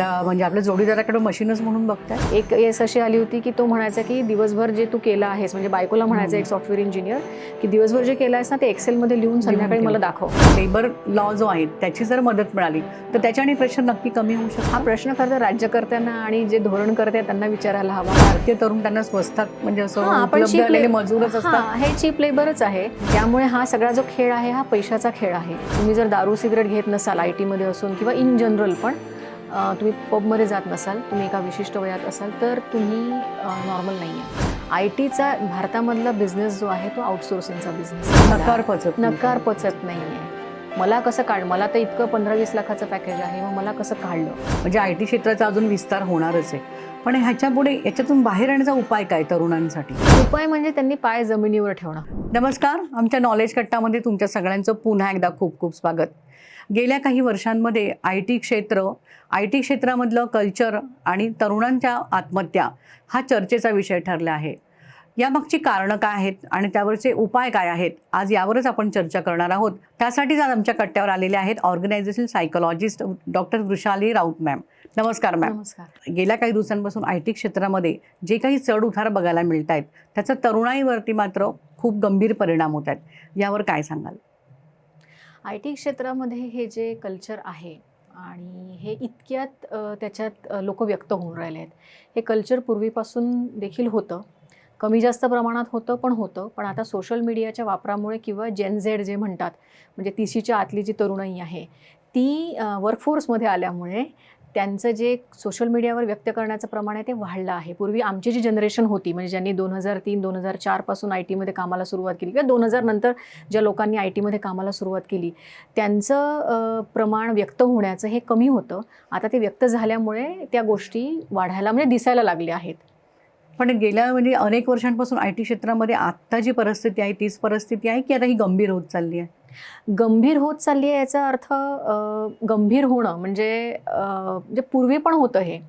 आपल्या म्हणजे आपल्या जोडीदाराकडे मशीनच म्हणून बघताय? एक येस अशी आली होती की तो म्हणायचा की दिवसभर जे तू केलं आहेस म्हणजे बायकोला म्हणायचं एक सॉफ्टवेअर इंजिनियर की दिवसभर जे केलं आहेस ना ते एक्सेलमध्ये लिहून संध्याकाळी. मला दाखव. लेबर लॉ जो आहे त्याची जर मदत मिळाली तर त्याच्याने प्रेशर नक्की कमी होऊ शकतो. हा प्रश्न खरं तर राज्यकर्त्यांना आणि जे धोरण करते आहेत त्यांना विचारायला हवा. भारतीय तरुण त्यांना स्वस्तात म्हणजे असं आपण मजूरच असतात. हा, चीप लेबरच आहे. त्यामुळे हा सगळा जो खेळ आहे हा पैशाचा खेळ आहे. तुम्ही जर दारू सिगरेट घेत नसाल आय टीमध्ये असून किंवा इन जनरल पण तुम्ही पबमध्ये जात नसाल तुम्ही एका विशिष्ट वयात असाल तर तुम्ही नॉर्मल नाही आहे आय टीचा भारतामधला बिझनेस जो आहे तो आउटसोर्सिंगचा बिझनेस नकार पचत. नकार पचत नाही आहे मला कसं काढ मला तर इतकं पंधरा वीस लाखाचं पॅकेज आहे मग मला कसं काढलं? म्हणजे आय टी क्षेत्राचा अजून विस्तार होणारच आहे. पण ह्याच्या पुढे याच्यातून बाहेर येण्याचा उपाय काय तरुणांसाठी? उपाय म्हणजे त्यांनी पाय जमिनीवर ठेवणं. नमस्कार. आमच्या नॉलेज कट्टामध्ये तुमच्या सगळ्यांचं पुन्हा एकदा खूप खूप स्वागत. गेल्या काही वर्षांमध्ये आय टी क्षेत्र आय टी क्षेत्रामधलं कल्चर आणि तरुणांच्या आत्महत्या हा चर्चेचा विषय ठरला आहे. यामागची कारणं काय आहेत आणि त्यावरचे उपाय काय आहेत आज यावरच आपण चर्चा करणार आहोत. त्यासाठीच आज आमच्या कट्ट्यावर आलेले आहेत organisation psychologist doctor Vrushali Raut ma'am. नमस्कार मॅम. नमस्कार. गेल्या काही दिवसांपासून आय टी क्षेत्रामध्ये जे काही चढ उतार बघायला मिळत आहेत त्याचा तरुणाईवरती मात्र खूप गंभीर परिणाम होत आहेत. यावर काय सांगाल? आय टी क्षेत्रामध्ये हे जे कल्चर आहे आणि हे इतक्यात त्याच्यात लोक व्यक्त होऊन राहिले आहेत. हे कल्चर पूर्वीपासून देखील होतं. कमी जास्त प्रमाणात होतं पण होतं. पण आता सोशल मीडियाच्या वापरामुळे किंवा जेन झेड जे म्हणतात म्हणजे तिशीच्या आतली जी तरुणाई आहे ती वर्कफोर्समध्ये आल्यामुळे त्यांचं जे सोशल मीडियावर व्यक्त करण्याचं प्रमाण आहे ते वाढलं आहे. पूर्वी आमची जी जनरेशन होती म्हणजे ज्यांनी दोन हजार तीन दोन हजार चारपासून आय टीमध्ये कामाला सुरुवात केली किंवा दोन हजार नंतर ज्या लोकांनी आय टीमध्ये कामाला सुरुवात केली त्यांचं प्रमाण व्यक्त होण्याचं हे कमी होतं. आता ते व्यक्त झाल्यामुळे त्या गोष्टी वाढायला म्हणजे दिसायला लागल्या आहेत. पण गेल्या म्हणजे अनेक वर्षांपासून आय टी क्षेत्रामध्ये आत्ता जी परिस्थिती आहे तीच परिस्थिती आहे की आता ही गंभीर होत चालली आहे? गंभीर होत चालली आहे याचा अर्थ गंभीर होणं म्हणजे जे म्हणजे पूर्वी पण होतं हे.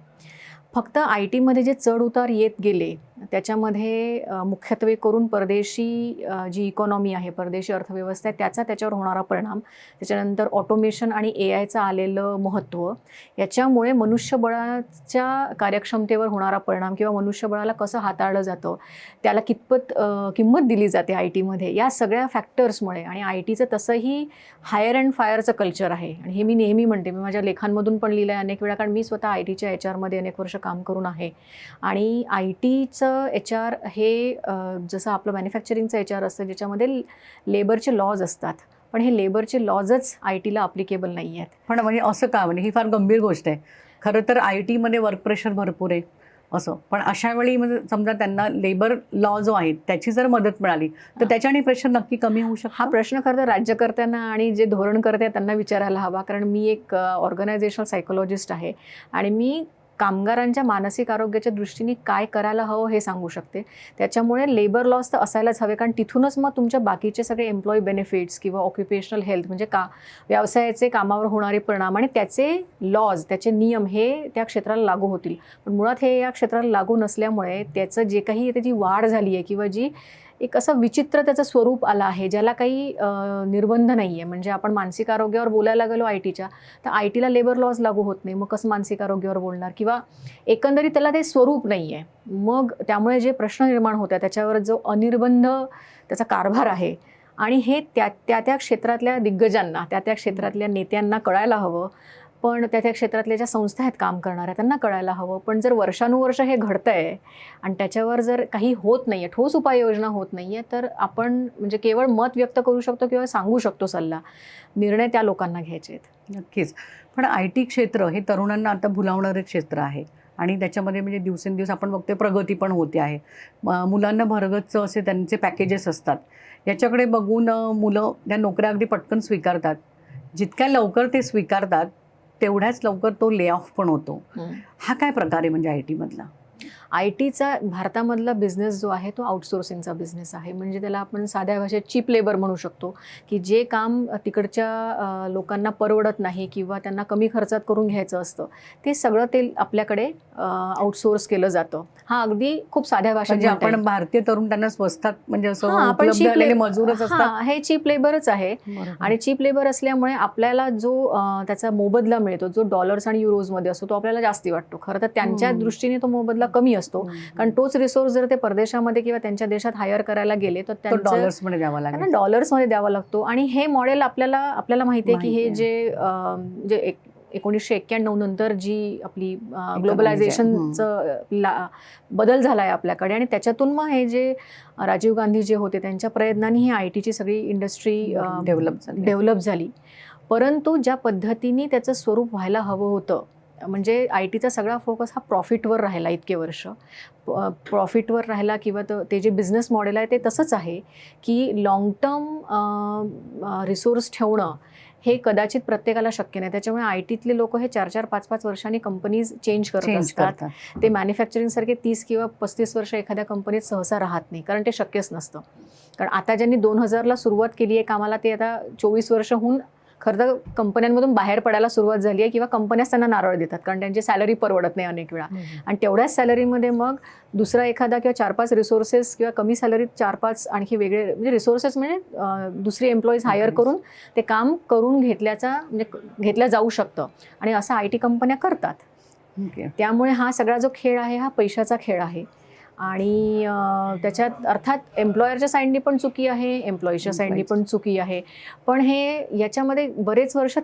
फक्त आय टीमध्ये जे चढ उतार येत गेले त्याच्यामध्ये मुख्यत्वे करून परदेशी जी इकॉनॉमी आहे परदेशी अर्थव्यवस्था आहे त्याचा त्याच्यावर होणारा परिणाम. त्याच्यानंतर ऑटोमेशन आणि ए आयचं आलेलं महत्त्व याच्यामुळे मनुष्यबळाच्या कार्यक्षमतेवर होणारा परिणाम किंवा मनुष्यबळाला कसं हाताळलं जातं त्याला कितपत किंमत दिली जाते आय टीमध्ये या सगळ्या फॅक्टर्समुळे आणि आय टीचं तसंही हायर अँड फायरचं कल्चर आहे. आणि हे मी नेहमी म्हणते मी माझ्या लेखांमधून पण लिहिलं आहे अनेक वेळा कारण मी स्वतः आय टीच्या एच आरमध्ये अनेक वर्ष काम करून आहे. आणि आय टीचं एच आर हे जसं आपलं मॅन्युफॅक्चरिंगचं एच आर असतं ज्याच्यामध्ये लेबरचे लॉज असतात. पण हे लेबरचे लॉजच आय टीला अप्लिकेबल नाही आहेत पण म्हणजे असं का? म्हणजे ही फार गंभीर गोष्ट आहे. खरं तर आय टीमध्ये वर्क प्रेशर भरपूर आहे. असं. पण अशा वेळी म्हणजे समजा त्यांना लेबर लॉ जो आहे त्याची जर मदत मिळाली तर हा. त्याच्याने प्रेशर नक्की कमी होऊ हा शकतो प्रश्न खरं तर राज्यकर्त्यांना आणि जे धोरण करते त्यांना विचारायला हवा. कारण मी एक ऑर्गनायझेशनल सायकोलॉजिस्ट आहे. आणि मी कामगारांच्या मानसिक आरोग्याच्या दृष्टीने काय करायला हवं हे सांगू शकते. त्याच्यामुळे लेबर लॉस तर असायलाच हवे कारण तिथूनच मग तुमच्या बाकीचे सगळे एम्प्लॉई बेनिफिट्स किंवा ऑक्युपेशनल हेल्थ म्हणजे का व्यवसायाचे कामावर होणारे परिणाम आणि त्याचे लॉज त्याचे नियम हे त्या क्षेत्राला लागू होतील. पण मुळात हे या क्षेत्राला लागू नसल्यामुळे त्याचं जे काही त्याची वाढ झाली आहे किंवा जी एक असं विचित्र त्याचं स्वरूप आलं आहे ज्याला काही निर्बंध नाही आहे म्हणजे आपण मानसिक आरोग्यावर बोलायला गेलो आय टीच्या तर आय टीला लेबर लॉज लागू होत नाही. मग कसं मानसिक आरोग्यावर बोलणार? किंवा एकंदरीत त्याला ते स्वरूप नाही आहे मग त्यामुळे जे प्रश्न निर्माण होतात त्याच्यावर जो अनिर्बंध त्याचा कारभार आहे. आणि हे त्या त्या त्या क्षेत्रातल्या दिग्गजांना त्या त्या क्षेत्रातल्या नेत्यांना कळायला हवं. पण त्या त्या क्षेत्रातल्या ज्या संस्था आहेत काम करणाऱ्या त्यांना कळायला हवं. पण जर वर्षानुवर्ष हे घडतं आहे आणि त्याच्यावर जर काही होत नाही आहे ठोस उपाययोजना होत नाही आहे तर आपण म्हणजे केवळ मत व्यक्त करू शकतो किंवा सांगू शकतो सल्ला. निर्णय त्या लोकांना घ्यायचे आहेत. नक्कीच. पण आय टी क्षेत्र हे तरुणांना आता भुलावणारं क्षेत्र आहे. आणि त्याच्यामध्ये म्हणजे दिवसेंदिवस आपण बघतोय प्रगती पण होते आहे. मुलांना भरगच्च असे त्यांचे पॅकेजेस असतात. याच्याकडे बघून मुलं त्या नोकऱ्या अगदी पटकन स्वीकारतात. जितक्या लवकर ते स्वीकारतात तेवढ्याच लवकर तो ले ऑफ पण होतो. हा काय प्रकार आहे म्हणजे आय टीमधला आय टीचा भारतामधला बिझनेस जो आहे तो आउटसोर्सिंगचा बिझनेस आहे म्हणजे त्याला आपण साध्या भाषेत चीप लेबर म्हणू शकतो की जे काम तिकडच्या लोकांना परवडत नाही किंवा त्यांना कमी खर्चात करून घ्यायचं असतं ते सगळं ते आपल्याकडे आउटसोर्स केलं जातं हा अगदी खूप साध्या भाषेत म्हणजे. आपण भारतीय तरुण त्यांना स्वस्तात म्हणजे असं हां, मजूरच असतात हां, हे चीप लेबरच आहे. आणि चीप लेबर असल्यामुळे आपल्याला जो त्याचा मोबदला मिळतो जो डॉलर्स आणि युरोजमध्ये असतो तो आपल्याला जास्ती वाटतो खरं तर त्यांच्या हम्म. दृष्टीने तो मोबदला कमी असतो हम्म. कारण तोच रिसोर्स जर ते परदेशामध्ये किंवा त्यांच्या देशात हायर करायला गेले तर तो त्यांचं डॉलर्समध्ये द्यावा लागेल. डॉलर्समध्ये द्यावा लागतो. आणि हे मॉडेल आपल्याला आपल्याला माहिती आहे की हे. जे जे एक एकोणीसशे एक्क्याण्णव नंतर जी आपली ग्लोबलायझेशनचं ला बदल झाला आहे आपल्याकडे. आणि त्याच्यातून मग हे जे राजीव गांधी जे होते त्यांच्या प्रयत्नांनी ही आय टीची सगळी इंडस्ट्री डेव्हलप झाली. डेव्हलप झाली. परंतु ज्या पद्धतीने त्याचं स्वरूप व्हायला हवं होतं म्हणजे आय टीचा सगळा फोकस हा प्रॉफिटवर राहिला इतके वर्ष. प्रॉफिटवर राहिला किंवा तो- ते जे बिझनेस मॉडेल आहे ते तसंच आहे की लॉंग टर्म रिसोर्स ठेवणं हे कदाचित प्रत्येकाला शक्य नाही. त्याच्यामुळे आय टीतले लोक हे चार चार पाच पाच वर्षांनी कंपनीज चेंज करत असतात. ते मॅन्युफॅक्चरिंगसारखे तीस किंवा पस्तीस वर्ष एखाद्या कंपनीत सहसा राहत नाही कारण ते शक्यच नसतं. कारण आता ज्यांनी दोन हजारला सुरुवात केली आहे कामाला ते आता चोवीस वर्ष होऊन खरं तर कंपन्यांमधून बाहेर पडायला सुरुवात झाली आहे किंवा कंपन्याच त्यांना नारळ देतात कारण त्यांची सॅलरी परवडत नाही अनेक वेळा. आणि तेवढ्याच सॅलरीमध्ये मग दुसरा एखादा किंवा चार पाच रिसोर्सेस किंवा कमी सॅलरीत चार पाच आणखी वेगळे म्हणजे रिसोर्सेस म्हणजे दुसरे एम्प्लॉईज हायर. करून ते काम करून घेतल्याचा म्हणजे क- घेतलं जाऊ शकतं. आणि असं आय टी कंपन्या करतात. त्यामुळे हा सगळा जो खेळ आहे हा पैशाचा खेळ आहे. आणि त्याच्यात अर्थात एम्प्लॉयरच्या साईडनी पण चुकी आहे एम्प्लॉईच्या साईडनी पण चुकी आहे. पण हे याच्यामध्ये बरेच वर्ष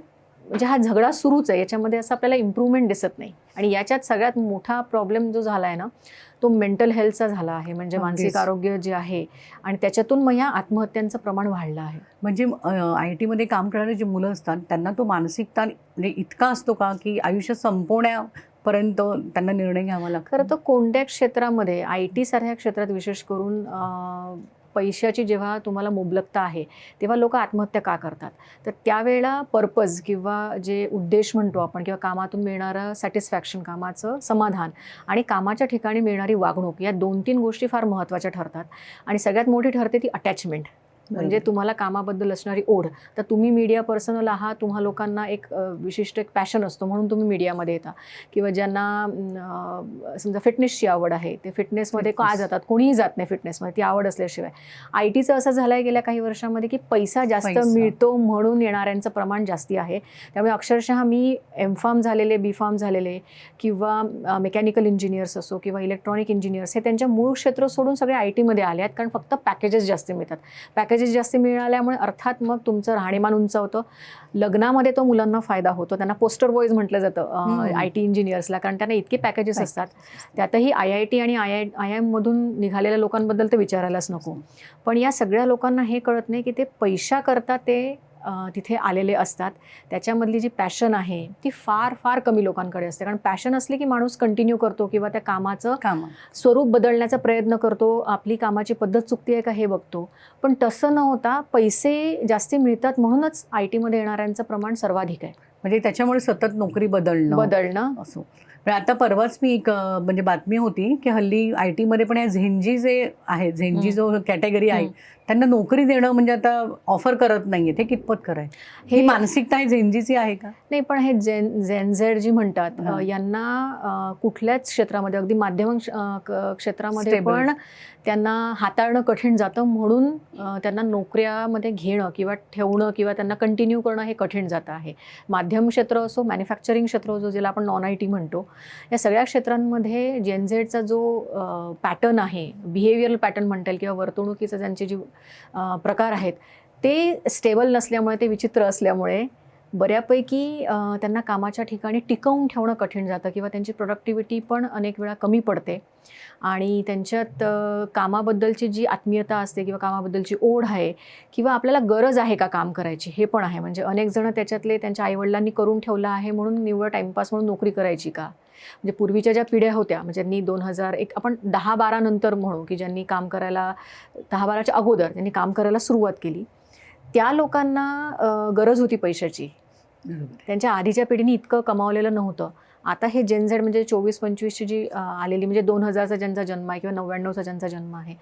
म्हणजे हा झगडा सुरूच आहे. याच्यामध्ये असं आपल्याला इम्प्रूव्हमेंट दिसत नाही. आणि याच्यात सगळ्यात मोठा प्रॉब्लेम जो झाला आहे ना तो मेंटल हेल्थचा झाला आहे. म्हणजे मानसिक. आरोग्य जे आहे आणि त्याच्यातून मग या आत्महत्यांचं प्रमाण वाढलं आहे. म्हणजे आय टीमध्ये काम करणारे जे मुलं असतात त्यांना तो मानसिक ताण म्हणजे इतका असतो का की आयुष्य पर्यंत त्यांना निर्णय घ्यावा लागतो. खरं तर कोणत्या क्षेत्रामध्ये आय टी सारख्या क्षेत्रात विशेष करून पैशाची जेव्हा तुम्हाला मुबलकता आहे तेव्हा लोक आत्महत्या का करतात? तर त्यावेळेला पर्पज किंवा जे उद्देश म्हणतो आपण किंवा कामातून मिळणारं सॅटिस्फॅक्शन कामाचं समाधान आणि कामाच्या ठिकाणी मिळणारी वागणूक या दोन तीन गोष्टी फार महत्त्वाच्या ठरतात. आणि सगळ्यात मोठी ठरते ती अटॅचमेंट म्हणजे. तुम्हाला कामाबद्दल असणारी ओढ. तर तुम्ही मीडिया पर्सनल आहात तुम्हा लोकांना एक विशिष्ट एक पॅशन असतो म्हणून तुम्ही मीडियामध्ये येता. किंवा ज्यांना समजा फिटनेसची आवड आहे ते फिटनेसमध्ये का. जातात? कोणीही जात नाही फिटनेसमध्ये ती आवड असल्याशिवाय. आय टीचं असं झालं आहे गेल्या काही वर्षामध्ये की पैसा जास्त. मिळतो म्हणून येणाऱ्यांचं प्रमाण जास्ती आहे. त्यामुळे अक्षरशः मी एम फार्म झालेले बी फार्म झालेले किंवा मेकॅनिकल इंजिनियर्स असो किंवा इलेक्ट्रॉनिक इंजिनियर्स हे त्यांच्या मूळ क्षेत्र सोडून सगळे आय टीमध्ये आले आहेत. कारण फक्त पॅकेजेस जास्त मिळतात. पॅकेजेस जास्त मिळाल्यामुळे अर्थात मग तुमचं राहणीमान उंचावतं लग्नामध्ये तो मुलांना फायदा होतो. त्यांना पोस्टर बॉईज म्हटलं जातं. आय टी इंजिनियर्सला. कारण त्यांना इतके पॅकेजेस. असतात. त्यातही आय आय टी आणि आय आय आय एममधून निघालेल्या लोकांबद्दल तर विचारायलाच नको. पण या सगळ्या लोकांना हे कळत नाही की ते पैशाकरता ते तिथे आलेले असतात. त्याच्यामधली जी पॅशन आहे ती फार फार कमी लोकांकडे असते. कारण पॅशन असली की माणूस कंटिन्यू करतो किंवा त्या कामाचं काम. स्वरूप बदलण्याचा प्रयत्न करतो. आपली कामाची पद्धत चुकती आहे का हे बघतो. पण तसं न होता पैसे जास्ती मिळतात म्हणूनच आय टीमध्ये येणाऱ्यांचं प्रमाण सर्वाधिक आहे. म्हणजे त्याच्यामुळे सतत नोकरी बदलणं बदलणं असो. आता परवाच मी एक म्हणजे बातमी होती की हल्ली आय टीमध्ये पण या झेंजी जे आहे झेंजी. जो कॅटेगरी आहे त्यांना नोकरी देणं म्हणजे आता ऑफर करत नाहीये. ते कितपत खरं ही मानसिकता आहे झेंजीची आहे का? नाही पण हे जेन जेनझेड जी म्हणतात यांना कुठल्याच क्षेत्रामध्ये अगदी माध्यम क्षेत्रामध्ये. पण त्यांना हाताळणं कठीण जातं म्हणून त्यांना नोकऱ्यामध्ये घेणं किंवा ठेवणं किंवा त्यांना कंटिन्यू करणं हे कठीण जातं आहे. माध्यम क्षेत्र असो मॅन्युफॅक्चरिंग क्षेत्र असो ज्याला आपण नॉन आय टी म्हणतो या सगळ्या क्षेत्रांमध्ये जेनझेडचा जो पॅटर्न आहे बिहेवियरल पॅटर्न म्हणता येईल किंवा वर्तणुकीचं त्यांचे जे प्रकार आहेत ते स्टेबल नसल्यामुळे ते विचित्र असल्यामुळे बऱ्यापैकी त्यांना कामाच्या ठिकाणी टिकवून ठेवणं कठीण जातं किंवा त्यांची प्रोडक्टिव्हिटी पण अनेक वेळा कमी पडते. आणि त्यांच्यात कामाबद्दलची जी आत्मीयता असते किंवा कामाबद्दलची ओढ आहे किंवा आपल्याला गरज आहे का काम करायची हे पण आहे. म्हणजे अनेक जणं त्याच्यातले त्यांच्या आईवडिलांनी करून ठेवलं आहे म्हणून निव्वळ टाईमपास म्हणून नोकरी करायची का? म्हणजे पूर्वीच्या ज्या पिढ्या होत्या म्हणजे ज्यांनी दोन हजार एक आपण दहा बारा नंतर म्हणू की ज्यांनी काम करायला दहा बाराच्या अगोदर त्यांनी काम करायला सुरुवात केली. त्या लोकांना गरज होती पैशाची. त्यांच्या आधीच्या पिढीने इतकं कमावलेलं नव्हतं. आता हे जेनझेड म्हणजे चोवीस पंचवीसची जी आलेली म्हणजे दोन हजारचा ज्यांचा जन्म आहे किंवा नव्याण्णवचा ज्यांचा जन्म आहे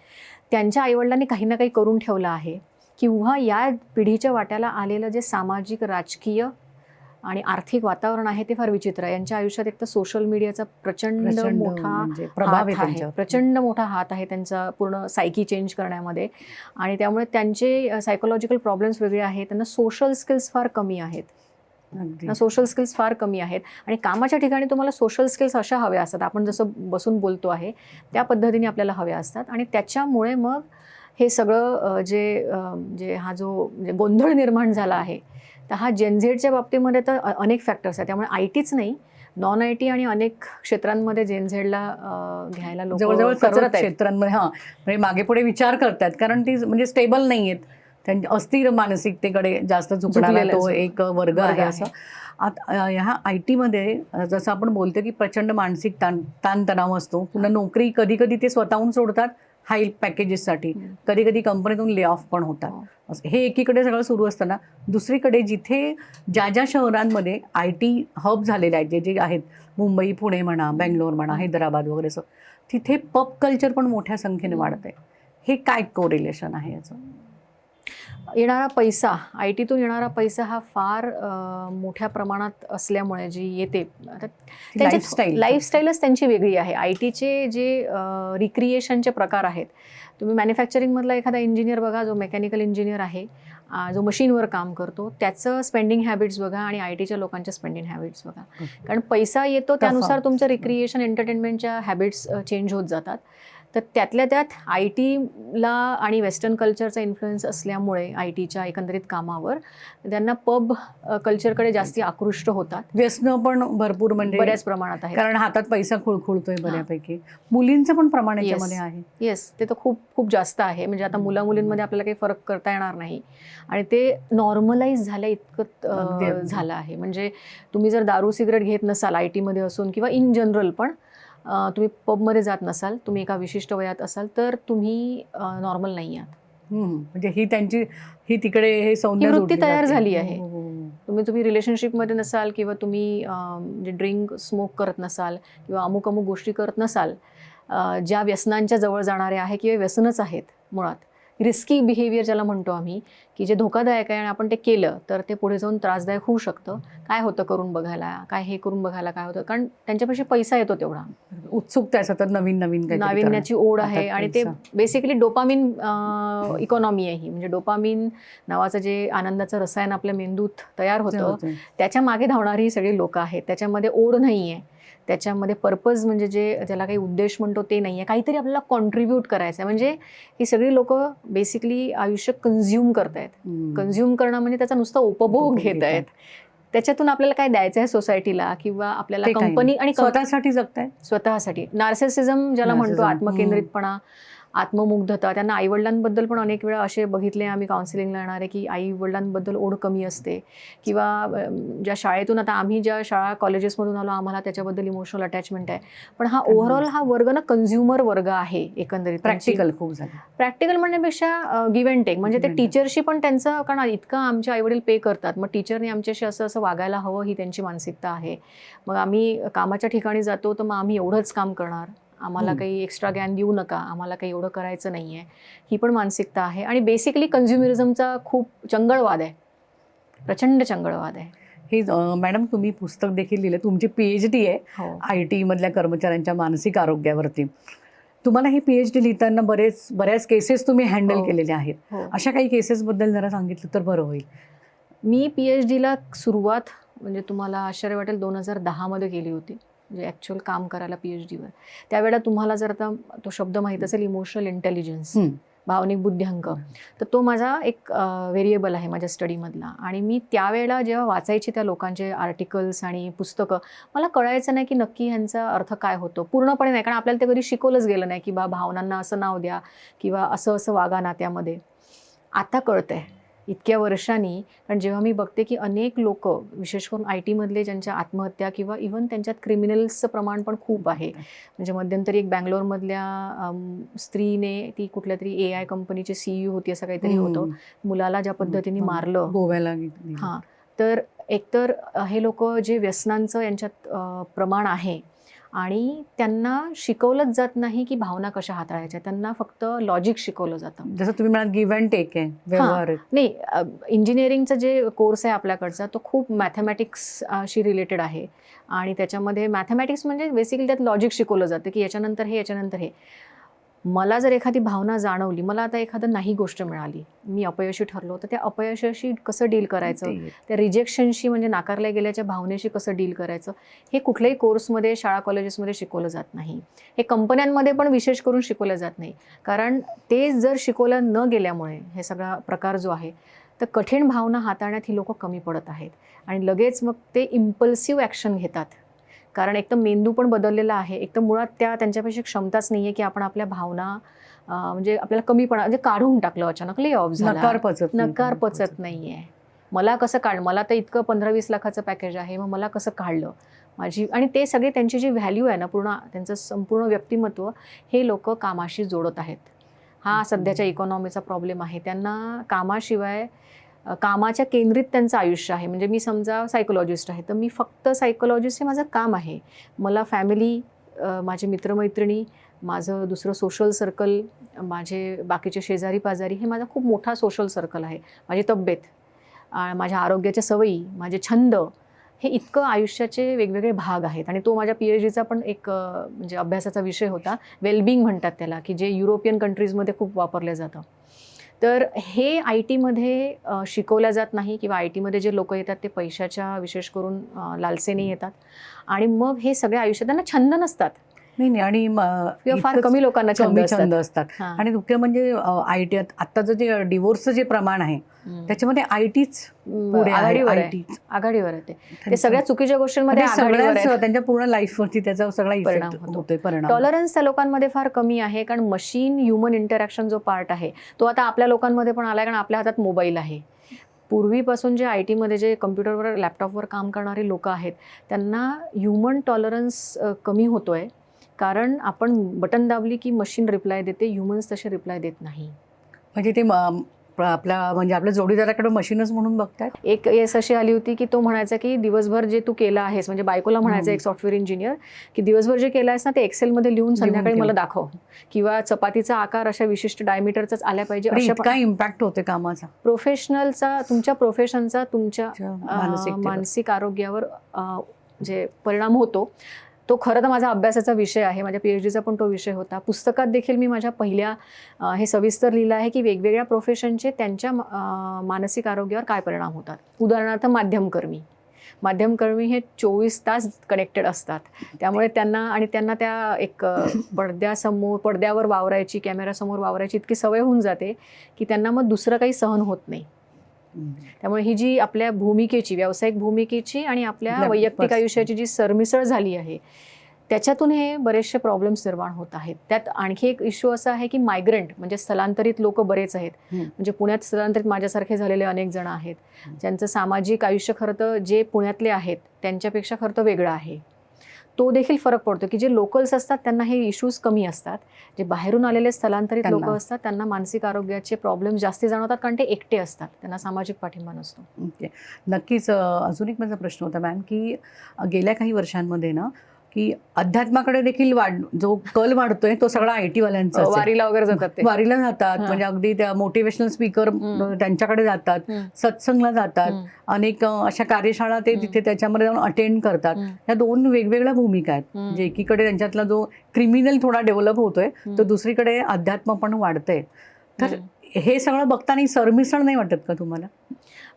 त्यांच्या आईवडिलांनी काही ना काही करून ठेवलं आहे. किंवा या पिढीच्या वाट्याला आलेलं जे सामाजिक राजकीय आणि आर्थिक वातावरण आहे ते फार विचित्र आहे. यांच्या आयुष्यात एक तर सोशल मीडियाचा प्रचंड मोठा म्हणजे प्रभाव आहे प्रचंड मोठा हात आहे त्यांचा पूर्ण सायकी चेंज करण्यामध्ये. आणि त्यामुळे त्यांचे सायकोलॉजिकल प्रॉब्लेम्स वेगळे आहेत. त्यांना सोशल स्किल्स फार कमी आहेत. सोशल स्किल्स फार कमी आहेत. आणि कामाच्या ठिकाणी तुम्हाला सोशल स्किल्स अशा हव्या असतात. आपण जसं बसून बोलतो आहे त्या पद्धतीने आपल्याला हव्या असतात. आणि त्याच्यामुळे मग हे सगळं जे जे हा जो गोंधळ निर्माण झाला आहे तर हा जेनझेडच्या बाबतीमध्ये तर अनेक फॅक्टर्स आहेत. त्यामुळे आय टीच नाही नॉन आय टी आणि अनेक क्षेत्रांमध्ये जेनझेडला घ्यायला लोक जवळजवळ सर्व क्षेत्रांमध्ये हा. म्हणजे मागे पुढे विचार करतात कारण ती म्हणजे स्टेबल नाही आहेत त्यांच्या अस्थिर मानसिकतेकडे जास्त झुकणारा तो. एक वर्ग आहे. असं. आता ह्या आय टीमध्ये जसं आपण बोलतो की प्रचंड मानसिक ताण ताणतणाव असतो. पुन्हा नोकरी कधी कधी ते स्वतःहून सोडतात. हाय पॅकेजेससाठी. कधी कधी कंपनीतून ले ऑफ पण होतात हो. असं- हे एकीकडे सगळं सुरू असताना दुसरीकडे जिथे ज्या ज्या शहरांमध्ये आय टी हब झालेले आहेत जे जे आहेत मुंबई पुणे म्हणा बेंगलोर म्हणा. हैदराबाद वगैरे असं तिथे पब कल्चर पण मोठ्या संख्येने. वाढत आहे हे काय कोरिलेशन आहे याचं येणारा पैसा आय टीतून येणारा पैसा हा फार मोठ्या प्रमाणात असल्यामुळे जी येते लाईफस्टाईल लाईफस्टाईलच त्यांची वेगळी आहे. आय टीचे जे रिक्रिएशनचे प्रकार आहेत तुम्ही मॅन्युफॅक्चरिंगमधला एखादा इंजिनियर बघा जो मेकॅनिकल इंजिनियर आहे जो मशीनवर काम करतो त्याचं स्पेंडिंग हॅबिट्स बघा आणि आय टीच्या लोकांच्या स्पेंडिंग हॅबिट्स बघा. कारण पैसा येतो त्यानुसार तुमचं रिक्रिएशन एंटरटेनमेंटच्या हॅबिट्स चेंज होत जातात. तर त्यातल्या त्यात आय टीला आणि वेस्टर्न कल्चरचा इन्फ्लुएन्स असल्यामुळे आय टीच्या एकंदरीत कामावर त्यांना पब कल्चरकडे जास्ती आकृष्ट होतात. व्यसन पण भरपूर म्हणजे बऱ्याच प्रमाणात आहेत. कारण हातात पैसा खुळखुळतोय बऱ्यापैकी. मुलींचं पण प्रमाण. याच्यामध्ये आहे. येस ते तर खूप खूप जास्त आहे. म्हणजे आता मुला मुलींमध्ये आपल्याला काही फरक करता येणार नाही. आणि ते नॉर्मलाइज झाल्या इतकं. झालं आहे. म्हणजे तुम्ही जर दारू सिगरेट घेत नसाल आय टीमध्ये असून किंवा इन जनरल पण तुम्ही पबमध्ये जात नसाल तुम्ही एका विशिष्ट वयात असाल तर तुम्ही नॉर्मल नाही आहात. म्हणजे ही त्यांची ही तिकडे हे सौंदर्य ही वृत्ती तयार. झाली आहे. हो, हो, हो. तुम्ही तुम्ही रिलेशनशिपमध्ये नसाल किंवा तुम्ही म्हणजे ड्रिंक स्मोक करत नसाल किंवा अमुक अमुक गोष्टी करत नसाल ज्या व्यसनांच्या जवळ जाणारे आहे किंवा व्यसनच आहेत मुळात रिस्की बिहेवियर ज्याला म्हणतो आम्ही की जे धोकादायक आहे आणि आपण ते केलं तर ते पुढे जाऊन त्रासदायक होऊ शकतं काय होतं करून बघायला काय हे करून बघायला काय होतं कारण त्यांच्यापाशी पैसा येतो तेवढा उत्सुकता आहे सतत नवीन नवीन नाविन्याची ओढ आहे आणि ते. बेसिकली डोपामिन इकॉनॉमी आहे ही म्हणजे डोपामिन नावाचं जे आनंदाचं रसायन आपल्या मेंदूत तयार. होतं. त्याच्यामागे धावणारी ही सगळी लोकं आहेत त्याच्यामध्ये ओढ नाही आहे त्याच्यामध्ये पर्पज म्हणजे जे त्याला काही उद्देश म्हणतो ते नाही आहे काहीतरी आपल्याला कॉन्ट्रीब्यूट करायचं आहे म्हणजे ही सगळी लोकं बेसिकली आयुष्य कन्झ्युम करत आहेत. कन्झ्युम करणं म्हणजे त्याचा नुसता उपभोग घेत आहेत त्याच्यातून आपल्याला काय द्यायचं आहे सोसायटीला किंवा आपल्याला कंपनी आणि स्वतःसाठी जगताय स्वतःसाठी. नार्सिसिझम ज्याला म्हणतो आत्मकेंद्रितपणा. आत्ममुग्धता. त्यांना आईवडिलांबद्दल पण अनेक वेळा असे बघितले आम्ही काउन्सिलिंगला येणारे की आईवडिलांबद्दल ओढ कमी असते. किंवा ज्या शाळेतून आता आम्ही ज्या शाळा कॉलेजेसमधून आलो आम्हाला त्याच्याबद्दल इमोशनल अटॅचमेंट आहे. पण हा ओव्हरऑल हा वर्ग ना कन्झ्युमर वर्ग आहे एकंदरीत. प्रॅक्टिकल खूप झालं. प्रॅक्टिकल म्हणण्यापेक्षा गिव्ह अँड टेक म्हणजे ते. टीचरशी पण त्यांचं कारण इतकं आमचे आईवडील पे करतात. मग टीचरने आमच्याशी असं असं वागायला हवं ही त्यांची मानसिकता आहे. मग आम्ही कामाच्या ठिकाणी जातो तर मग आम्ही एवढंच काम करणार. आम्हाला. काही एक्स्ट्रा ज्ञान देऊ नका आम्हाला काही एवढं करायचं नाही आहे ही पण मानसिकता आहे. आणि बेसिकली कन्झ्युमरिझमचा खूप चंगळवाद आहे. प्रचंड चंगळवाद आहे. हे मॅडम तुम्ही पुस्तक देखील लिहिलं. तुमची पीएच डी आहे हो. आय टी मधल्या कर्मचाऱ्यांच्या मानसिक आरोग्यावरती. तुम्हाला हे पीएच डी लिहिताना बरेच बऱ्याच केसेस तुम्ही हँडल हो. केलेल्या आहेत. हो. अशा काही केसेस बद्दल जरा सांगितलं तर बरं होईल. मी पी एच डीला सुरुवात म्हणजे तुम्हाला आश्चर्य वाटेल दोन हजार दहामध्ये केली होती. म्हणजे ॲक्च्युअल काम करायला पी एच डीवर त्यावेळेला तुम्हाला जर आता तो शब्द माहीत असेल इमोशनल इंटेलिजन्स. भावनिक बुद्ध्यांक तर तो माझा एक व्हेरिएबल आहे माझ्या स्टडीमधला आणि मी त्यावेळेला जेव्हा वाचायची त्या लोकांचे आर्टिकल्स आणि पुस्तकं मला कळायचं नाही की नक्की ह्यांचा अर्थ काय होतो. पूर्णपणे नाही कारण आपल्याला ते कधी शिकवलंच गेलं नाही की बा भावनांना असं नाव द्या किंवा असं असं वागा नात्यामध्ये आता कळतंय. इतक्या वर्षांनी कारण जेव्हा मी बघते की अनेक लोक विशेष करून आय टीमधले ज्यांच्या आत्महत्या किंवा इवन त्यांच्यात क्रिमिनल्सचं प्रमाण पण खूप आहे म्हणजे मध्यंतरी एक बँगलोरमधल्या स्त्रीने ती कुठल्या तरी ए आय कंपनीची सीईओ होती असं काहीतरी होतं. मुलाला ज्या पद्धतीने. मारलं गोव्याला. हां तर एकतर हे लोक जे व्यसनांचं यांच्यात प्रमाण आहे आणि त्यांना शिकवलंच जात नाही की भावना कशा हाताळायच्या. त्यांना फक्त लॉजिक शिकवलं जातं. जसं तुम्ही म्हणाल गिव्ह अँड टेक आहे. नाही इंजिनिअरिंगचा जे कोर्स आहे आपल्याकडचा तो खूप मॅथमॅटिक्सशी रिलेटेड आहे. आणि त्याच्यामध्ये मॅथमॅटिक्स म्हणजे बेसिकली त्यात लॉजिक शिकवलं जातं की याच्यानंतर हे याच्यानंतर हे. मला जर एखादी भावना जाणवली मला आता एखादं नाही गोष्ट मिळाली मी अपयशी ठरलो तर त्या अपयशाशी कसं डील करायचं? त्या रिजेक्शनशी म्हणजे नाकारल्या गेल्याच्या भावनेशी कसं डील करायचं? हे कुठल्याही कोर्समध्ये शाळा कॉलेजेसमध्ये शिकवलं जात नाही. हे कंपन्यांमध्ये पण विशेष करून शिकवलं जात नाही. कारण ते जर शिकवलं न गेल्यामुळे हे सगळा प्रकार जो आहे तर कठीण भावना हाताळण्यात ही लोकं कमी पडत आहेत. आणि लगेच मग ते इम्पल्सिव्ह ॲक्शन घेतात. कारण एक तर मेंदू पण बदललेला आहे. एक तर मुळात त्या त्यांच्यापेक्षा क्षमताच नाही आहे की आपण आपल्या भावना म्हणजे आपल्याला कमीपणा म्हणजे काढून टाकलं अचानक. ले ऑफ झाला. नकार पचत. नकार पचत नाही आहे मला कसं काढ मला तर इतकं पंधरा वीस लाखाचं पॅकेज आहे मग मला कसं काढलं? माझी आणि ते सगळे त्यांची जी व्हॅल्यू आहे ना पूर्ण त्यांचं संपूर्ण व्यक्तिमत्व हे लोक कामाशी जोडत आहेत. हा. सध्याच्या इकॉनॉमीचा प्रॉब्लेम आहे. त्यांना कामाशिवाय कामाच्या केंद्रित त्यांचं आयुष्य आहे. म्हणजे मी समजा सायकोलॉजिस्ट आहे तर मी फक्त सायकोलॉजिस्ट हे माझं काम आहे. मला फॅमिली माझे मित्रमैत्रिणी माझं दुसरं सोशल सर्कल माझे बाकीचे शेजारी पाजारी हे माझा खूप मोठा सोशल सर्कल आहे. माझी तब्येत माझ्या आरोग्याच्या सवयी माझे छंद हे इतकं आयुष्याचे वेगवेगळे भाग आहेत. आणि तो माझ्या पी एच डीचा पण एक म्हणजे अभ्यासाचा विषय होता. वेलबिंग म्हणतात त्याला की जे युरोपियन कंट्रीजमध्ये खूप वापरलं जातं. तर हे आय टीमध्ये शिकवल्या जात नाही किंवा आय टीमध्ये जे लोक येतात ते पैशाच्या विशेष करून लालसेने येतात. आणि मग हे सगळे आयुष्यात त्यांना छंद नसतात. नाही नाही आणि किंवा फार इतकंच कमी लोकांना छंद कमी असतात छंद असतात हां. आणि मुख्य म्हणजे आय टी आत्ताचं जे डिवोर्सचं जे प्रमाण आहे हम्म. त्याच्यामध्ये आय टीच पुढे आहे आघाडीवर आय आहे आघाडीवर आहे ते. ते सगळ्या चुकीच्या गोष्टींमध्ये आघाडीवर सगळ्याच आहेत. त्यांच्या पूर्ण लाईफवरती त्याचा सगळा परिणाम इफेक्ट होतो. होतोय परिणाम टॉलरन्स त्या लोकांमध्ये फार कमी आहे कारण मशीन ह्युमन इंटरॅक्शन जो पार्ट आहे तो आता आपल्या लोकांमध्ये पण आला कारण आपल्या हातात मोबाईल आहे पूर्वीपासून जे आय टीमध्ये जे कम्प्युटरवर लॅपटॉपवर काम करणारे लोक आहेत त्यांना ह्युमन टॉलरन्स कमी होतो आहे कारण आपण बटन दाबली की मशीन रिप्लाय देते ह्युमन्स तसे रिप्लाय देत नाही म्हणजे ते आपल्या म्हणजे आपल्या जोडीदाराकडे मशीनच म्हणून बघतात एक केस अशी आली होती की तो म्हणायचा की दिवसभर जे तू केलं आहेस म्हणजे बायकोला म्हणायचं. एक सॉफ्टवेअर इंजिनियर की दिवसभर जे केलं आहेस ना ते एक्सेलमध्ये लिहून संध्याकाळी. मला दाखव किंवा चपातीचा आकार अशा विशिष्ट डायमीटरचाच आल्या पाहिजे अशा इतका इम्पॅक्ट होते कामाचा प्रोफेशनलचा तुमच्या प्रोफेशनचा तुमच्या. मानसिक आरोग्यावर जे परिणाम होतो तो खरं तर माझा अभ्यासाचा विषय आहे माझ्या पी एच डीचा पण तो विषय होता. पुस्तकात देखील मी माझ्या पहिल्या हे सविस्तर लिहिलं आहे की वेगवेगळ्या प्रोफेशनचे त्यांच्या मानसिक आरोग्यावर काय परिणाम होतात. उदाहरणार्थ माध्यमकर्मी. माध्यमकर्मी हे चोवीस तास कनेक्टेड असतात. त्यामुळे त्यांना आणि त्यांना त्या एक पडद्यासमोर पडद्यावर वावरायची कॅमेऱ्यासमोर वावरायची इतकी सवय होऊन जाते की त्यांना मग दुसरं काही सहन होत नाही. त्यामुळे ही जी आपल्या भूमिकेची व्यावसायिक भूमिकेची आणि आपल्या वैयक्तिक आयुष्याची जी सरमिसळ झाली आहे त्याच्यातून हे बरेचसे प्रॉब्लेम्स निर्माण होत आहेत. त्यात आणखी एक इश्यू असा आहे की मायग्रंट म्हणजे स्थलांतरित लोक बरेच आहेत. म्हणजे पुण्यात स्थलांतरित माझ्यासारखे झालेले अनेक जण आहेत. ज्यांचं सामाजिक आयुष्य खरं तर जे पुण्यातले आहेत त्यांच्यापेक्षा खरं तर वेगळं आहे. तो देखील फरक पडतो की जे लोकल्स असतात त्यांना हे इश्यूज कमी असतात. जे बाहेरून आलेले स्थलांतरित लोक. असतात त्यांना मानसिक आरोग्याचे प्रॉब्लेम जास्ती जाणवतात कारण ते एकटे असतात. त्यांना सामाजिक पाठिंबा नसतो. ओके. नक्कीच अजून एक माझा प्रश्न होता मॅम की गेल्या काही वर्षांमध्ये ना की अध्यात्माकडे देखील वाढ जो कल वाढतोय तो सगळा आय टी वाल्यांचा असेल. वारीला वगैरे जातात ते वारीला जातात. म्हणजे अगदी त्या मोटिवेशनल स्पीकर. त्यांच्याकडे जातात. सत्संगला जातात. अनेक अशा कार्यशाळा ते. तिथे त्याच्यामध्ये जाऊन अटेंड करतात हम्म. या दोन वेगवेगळ्या भूमिका आहेत. म्हणजे एकीकडे त्यांच्यातला जो क्रिमिनल थोडा डेव्हलप होतोय. तर दुसरीकडे अध्यात्म पण वाढतंय तर. हे सगळं बघताना सरमिसळ नाही वाटत का तुम्हाला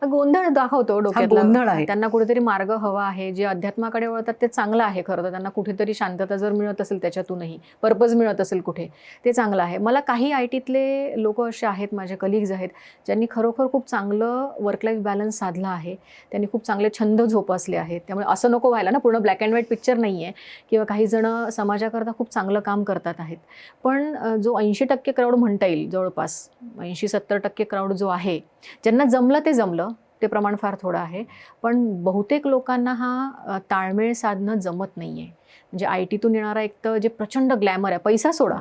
गोंधळ दाखवतो डोक्यात गोंधळ आहे. त्यांना कुठेतरी मार्ग हवा आहे. जे अध्यात्माकडे वळतात ते चांगलं आहे खरं तर. त्यांना कुठेतरी शांतता जर मिळत असेल त्याच्यातूनही पर्पज मिळत असेल कुठे ते चांगलं आहे. मला काही आय टीतले लोक असे आहेत माझे कलिग्ज आहेत ज्यांनी खरोखर खूप चांगलं वर्क लाईफ बॅलन्स साधला आहे. त्यांनी खूप चांगले छंद जोपासले आहेत. त्यामुळे असं नको व्हायला ना पूर्ण ब्लॅक अँड व्हाईट पिक्चर नाही आहे किंवा काही जण समाजाकरता खूप चांगलं काम करतात आहेत. पण जो ऐंशी टक्के क्राऊड म्हणता येईल जवळपास ऐंशी सत्तर टक्के क्राऊड जो आहे ज्यांना जमलं ते जमलं ते प्रमाण फार थोडं आहे. पण बहुतेक लोकांना हा ताळमेळ साधणं जमत नाही आहे म्हणजे आय टीतून येणारा एक तर जे प्रचंड ग्लॅमर आहे पैसा सोडा.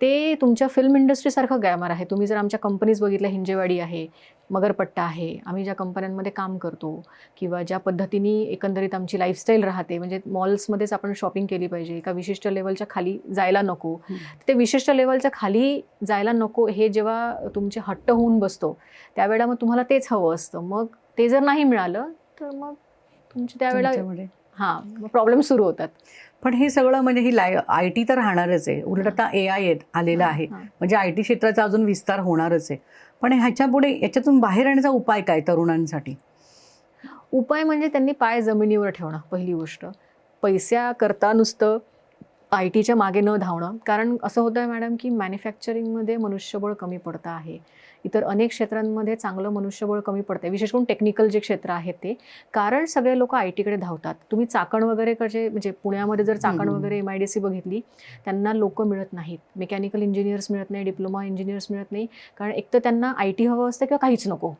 ते तुमच्या फिल्म इंडस्ट्रीसारखं ग्लॅमर आहे. तुम्ही जर आमच्या कंपनीज बघितल्या हिंजेवाडी आहे मगरपट्टा आहे. आम्ही ज्या कंपन्यांमध्ये काम करतो किंवा ज्या पद्धतीने एकंदरीत आमची लाईफस्टाईल राहते म्हणजे मॉल्समध्येच आपण शॉपिंग केली पाहिजे एका विशिष्ट लेवलच्या खाली जायला नको. ते विशिष्ट लेवलच्या खाली जायला नको हे जेव्हा तुमचे हट्ट होऊन बसतो त्यावेळेला मग तुम्हाला तेच हवं असतं. मग ते जर नाही मिळालं तर मग तुमची त्यावेळेला. हां मग प्रॉब्लेम सुरू होतात. पण हे सगळं म्हणजे ही लाय आय टी तर राहणारच आहे. उलट आता ए आय आलेलं आहे. म्हणजे आय टी क्षेत्राचा अजून विस्तार होणारच आहे. पण ह्याच्या पुढे याच्यातून बाहेर येण्याचा उपाय काय तरुणांसाठी? उपाय म्हणजे त्यांनी पाय जमिनीवर ठेवणं पहिली गोष्ट. पैशाकरता नुसतं आय टीच्या मागे न धावणं. कारण असं होतं आहे मॅडम की मॅन्युफॅक्चरिंगमध्ये मनुष्यबळ कमी पडतं आहे. इतर अनेक क्षेत्रांमध्ये चांगलं मनुष्यबळ कमी पडतं विशेष करून टेक्निकल जे क्षेत्र आहे ते. कारण सगळे लोक आय टीकडे धावतात. तुम्ही चाकण वगैरे कसे म्हणजे पुण्यामध्ये जर चाकण. वगैरे एम आय डी सी बघितली त्यांना लोक मिळत नाहीत. मेकॅनिकल इंजिनियर्स मिळत नाही डिप्लोमा इंजिनियर्स मिळत नाही. कारण एक तर त्यांना आय टी हवं असतं किंवा काहीच नको.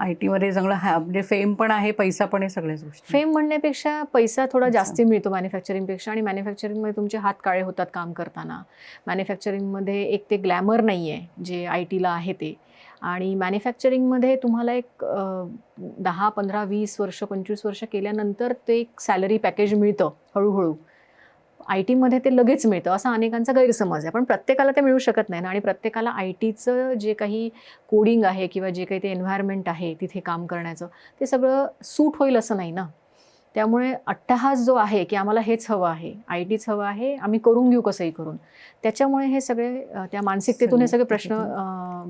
आय टीमध्ये चांगलं हा म्हणजे फेम पण आहे पैसा पण आहे सगळ्याच गोष्टी. फेम म्हणण्यापेक्षा पैसा थोडा. जास्ती मिळतो मॅन्युफॅक्चरिंगपेक्षा आणि मॅन्युफॅक्चरिंगमध्ये तुमचे हात काळे होतात काम करताना. मॅन्युफॅक्चरिंगमध्ये एक ते ग्लॅमर नाही आहे जे आय टीला आहे ते. आणि मॅन्युफॅक्चरिंगमध्ये तुम्हाला एक दहा पंधरा वीस वर्ष पंचवीस वर्ष केल्यानंतर ते एक सॅलरी पॅकेज मिळतं हळूहळू. आय टीमध्ये ते लगेच मिळतं असा अनेकांचा गैरसमज आहे. पण प्रत्येकाला ते मिळू शकत नाही ना आणि प्रत्येकाला आय टीचं जे काही कोडिंग आहे किंवा जे काही ते एन्व्हायरमेंट आहे तिथे काम करण्याचं ते सगळं सूट होईल असं नाही ना? त्यामुळे अट्टहास जो आहे की आम्हाला हेच हवं आहे आय टीच हवं आहे आम्ही करून घेऊ कसंही करून. त्याच्यामुळे हे सगळे त्या मानसिकतेतून हे सगळे प्रश्न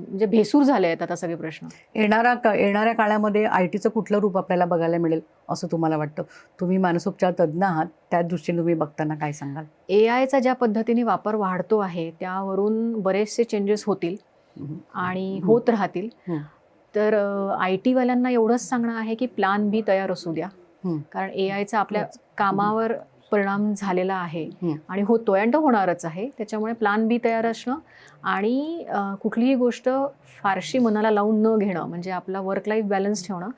म्हणजे भेसूर झाले आहेत आता सगळे प्रश्न. येणारा का- येणाऱ्या काळामध्ये आय टीचं कुठलं रूप आपल्याला बघायला मिळेल असं तुम्हाला वाटतं? तुम्ही मानसोपचार तज्ज्ञ आहात त्या दृष्टीने तुम्ही बघताना काय सांगाल? ए आयचा ज्या पद्धतीने वापर वाढतो आहे त्यावरून बरेचसे चेंजेस होतील आणि. होत राहतील. तर आय टीवाल्यांना एवढंच सांगणं आहे की प्लान बी तयार असू द्या. कारण ए आयचा आपल्या. कामावर परिणाम झालेला आहे. आणि होतोय आणि तो होणारच आहे त्याच्यामुळे प्लान बी तयार असणं आणि कुठलीही गोष्ट फारशी मनाला लावून न घेणं म्हणजे आपला वर्क लाईफ बॅलन्स ठेवणं.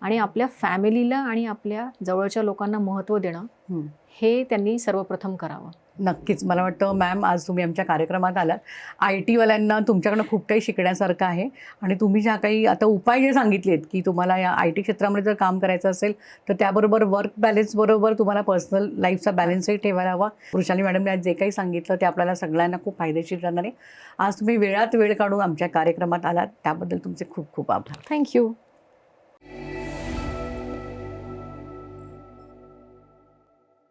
आणि आपल्या फॅमिलीला आणि आपल्या जवळच्या लोकांना महत्त्व देणं. हे त्यांनी सर्वप्रथम करावं नक्कीच. मला वाटतं मॅम आज तुम्ही आमच्या कार्यक्रमात आलात. आय टीवाल्यांना तुमच्याकडनं खूप काही शिकण्यासारखं आहे. आणि तुम्ही ज्या काही आता उपाय जे सांगितलेत की तुम्हाला या आय टी क्षेत्रामध्ये जर काम करायचं असेल तर त्याबरोबर वर्क बॅलेन्सबरोबर तुम्हाला पर्सनल लाईफचा बॅलन्सही ठेवायला हवा. वृषाली मॅडमने आज जे काही सांगितलं ते आपल्याला सगळ्यांना खूप फायदेशीर राहणार आहे. आज तुम्ही वेळात वेळ काढून आमच्या कार्यक्रमात आलात. त्याबद्दल तुमचे खूप खूप आभार. थँक्यू